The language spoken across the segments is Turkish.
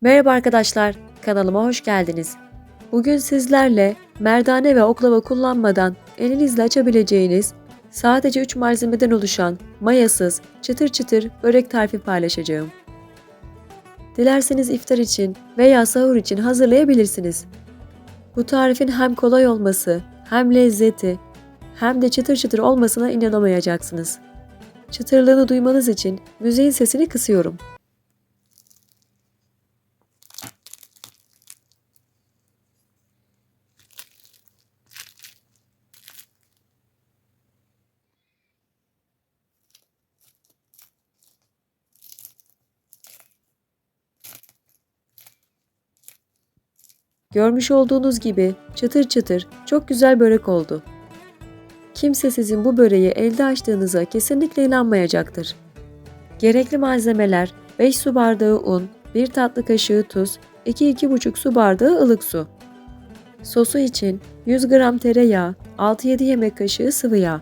Merhaba arkadaşlar, kanalıma hoş geldiniz. Bugün sizlerle merdane ve oklava kullanmadan elinizle açabileceğiniz sadece 3 malzemeden oluşan mayasız, çıtır çıtır börek tarifi paylaşacağım. Dilerseniz iftar için veya sahur için hazırlayabilirsiniz. Bu tarifin hem kolay olması, hem lezzeti, hem de çıtır çıtır olmasına inanamayacaksınız. Çıtırlığını duymanız için müziğin sesini kısıyorum. Görmüş olduğunuz gibi çıtır çıtır çok güzel börek oldu. Kimse sizin bu böreği elde açtığınıza kesinlikle inanmayacaktır. Gerekli malzemeler 5 su bardağı un, 1 tatlı kaşığı tuz, 2-2,5 su bardağı ılık su. Sosu için 100 gram tereyağı, 6-7 yemek kaşığı sıvı yağ.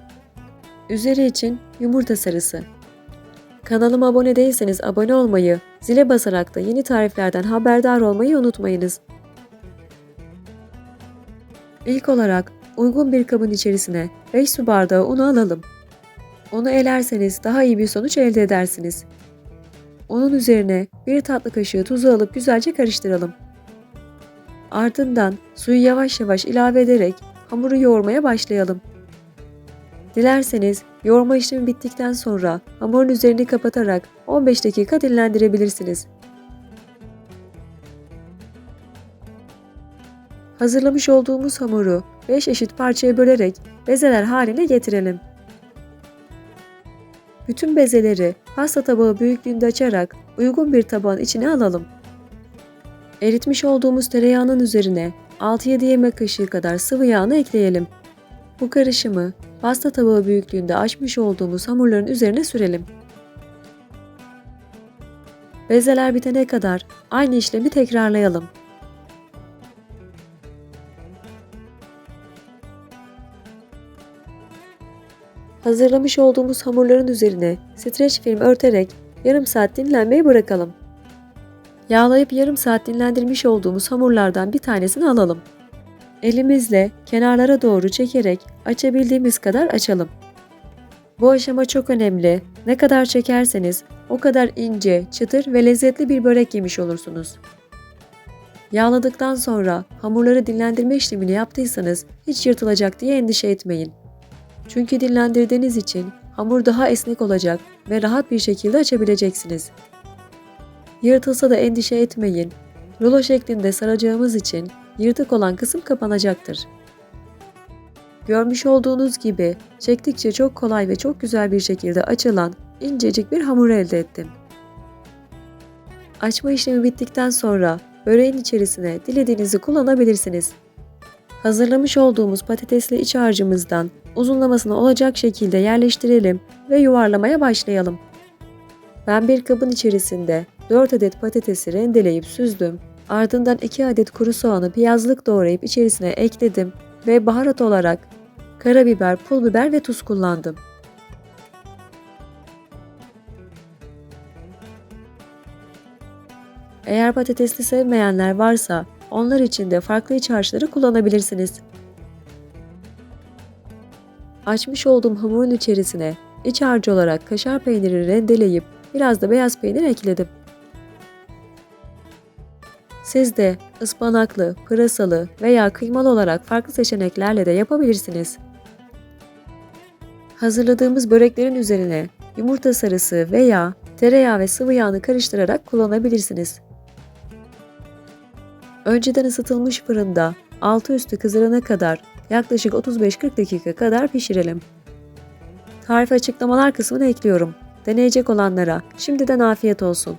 Üzeri için yumurta sarısı. Kanalıma abone değilseniz abone olmayı, zile basarak da yeni tariflerden haberdar olmayı unutmayınız. İlk olarak uygun bir kabın içerisine 5 su bardağı unu alalım. Unu elerseniz daha iyi bir sonuç elde edersiniz. Unun üzerine 1 tatlı kaşığı tuzu alıp güzelce karıştıralım. Ardından suyu yavaş yavaş ilave ederek hamuru yoğurmaya başlayalım. Dilerseniz yoğurma işlemi bittikten sonra hamurun üzerini kapatarak 15 dakika dinlendirebilirsiniz. Hazırlamış olduğumuz hamuru 5 eşit parçaya bölerek bezeler haline getirelim. Bütün bezeleri pasta tabağı büyüklüğünde açarak uygun bir tabağın içine alalım. Eritmiş olduğumuz tereyağının üzerine 6-7 yemek kaşığı kadar sıvı yağını ekleyelim. Bu karışımı pasta tabağı büyüklüğünde açmış olduğumuz hamurların üzerine sürelim. Bezeler bitene kadar aynı işlemi tekrarlayalım. Hazırlamış olduğumuz hamurların üzerine streç film örterek yarım saat dinlenmeye bırakalım. Yağlayıp yarım saat dinlendirmiş olduğumuz hamurlardan bir tanesini alalım. Elimizle kenarlara doğru çekerek açabildiğimiz kadar açalım. Bu aşama çok önemli. Ne kadar çekerseniz o kadar ince, çıtır ve lezzetli bir börek yemiş olursunuz. Yağladıktan sonra hamurları dinlendirme işlemini yaptıysanız hiç yırtılacak diye endişe etmeyin. Çünkü dinlendirdiğiniz için hamur daha esnek olacak ve rahat bir şekilde açabileceksiniz. Yırtılsa da endişe etmeyin. Rulo şeklinde saracağımız için yırtık olan kısım kapanacaktır. Görmüş olduğunuz gibi çektikçe çok kolay ve çok güzel bir şekilde açılan incecik bir hamur elde ettim. Açma işlemi bittikten sonra böreğin içerisine dilediğinizi kullanabilirsiniz. Hazırlamış olduğumuz patatesli iç harcımızdan uzunlamasına olacak şekilde yerleştirelim ve yuvarlamaya başlayalım. Ben bir kabın içerisinde 4 adet patatesi rendeleyip süzdüm. Ardından 2 adet kuru soğanı piyazlık doğrayıp içerisine ekledim ve baharat olarak karabiber, pul biber ve tuz kullandım. Eğer patatesli sevmeyenler varsa onlar için de farklı iç harçları kullanabilirsiniz. Açmış olduğum hamurun içerisine iç harcı olarak kaşar peyniri rendeleyip biraz da beyaz peynir ekledim. Siz de ıspanaklı, pırasalı veya kıymalı olarak farklı seçeneklerle de yapabilirsiniz. Hazırladığımız böreklerin üzerine yumurta sarısı veya tereyağı ve sıvı yağını karıştırarak kullanabilirsiniz. Önceden ısıtılmış fırında altı üstü kızarana kadar yaklaşık 35-40 dakika kadar pişirelim. Tarif açıklamalar kısmına ekliyorum. Deneyecek olanlara şimdiden afiyet olsun.